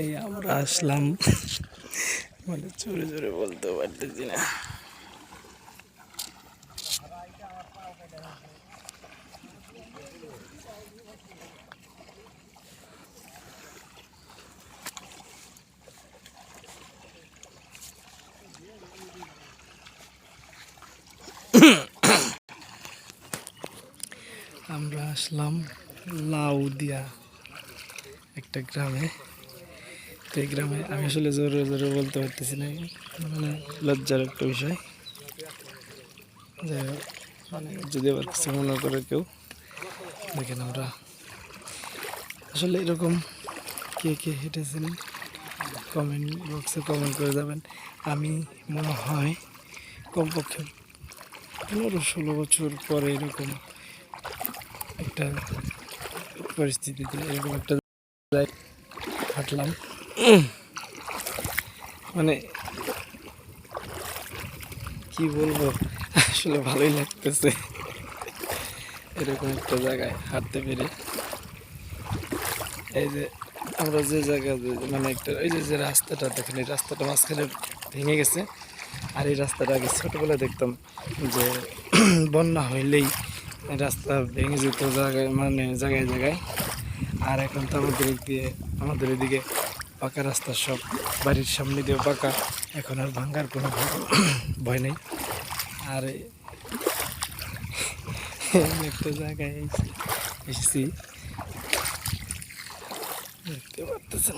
এই আমরা আসলাম। মানে জোরে জোরে বলতে পারতেছি না। আমরা আসলাম লাউদিয়া একটা গ্রামে। তো এই গ্রামে আমি আসলে জোরে জোরে বলতে পারতেছি না। মানে লজ্জার একটা বিষয়। যাই মানে যদি আবার কিছু মনে করে কেউ, দেখেন আমরা আসলে এরকম কে কে হেঁটেছেন কমেন্ট বক্সে কমেন্ট করে যাবেন। আমি মনে হয় কমপক্ষে পনেরো ষোলো বছর পরে এরকম একটা পরিস্থিতিতে এরকম একটা হাঁটলাম। মানে কি বলব? আসলে ভালোই লাগতেছে। এরকম একটা জায়গায় হাঁটতে পেরে। এই যে, আমরা যে জায়গা মানে একটা, এই যে যে রাস্তাটা দেখেন, এই রাস্তাটা মাঝখানে ভেঙে গেছে। আর এই রাস্তাটা আগে ছোটোবেলায় দেখতাম যে, বন্যা হইলেই রাস্তা ভেঙে যেত জায়গায় মানে জায়গায় জায়গায়। আর এখন তো আমাদের দিয়ে আমাদের এদিকে পাকা রাস্তা সব বাড়ির সামনে দিয়ে পাকা। এখন আর ভাঙ্গার কোনো ভয়- নেই। আর একটা জায়গায় এসে- এসেছি। দেখতে পারতেছেন।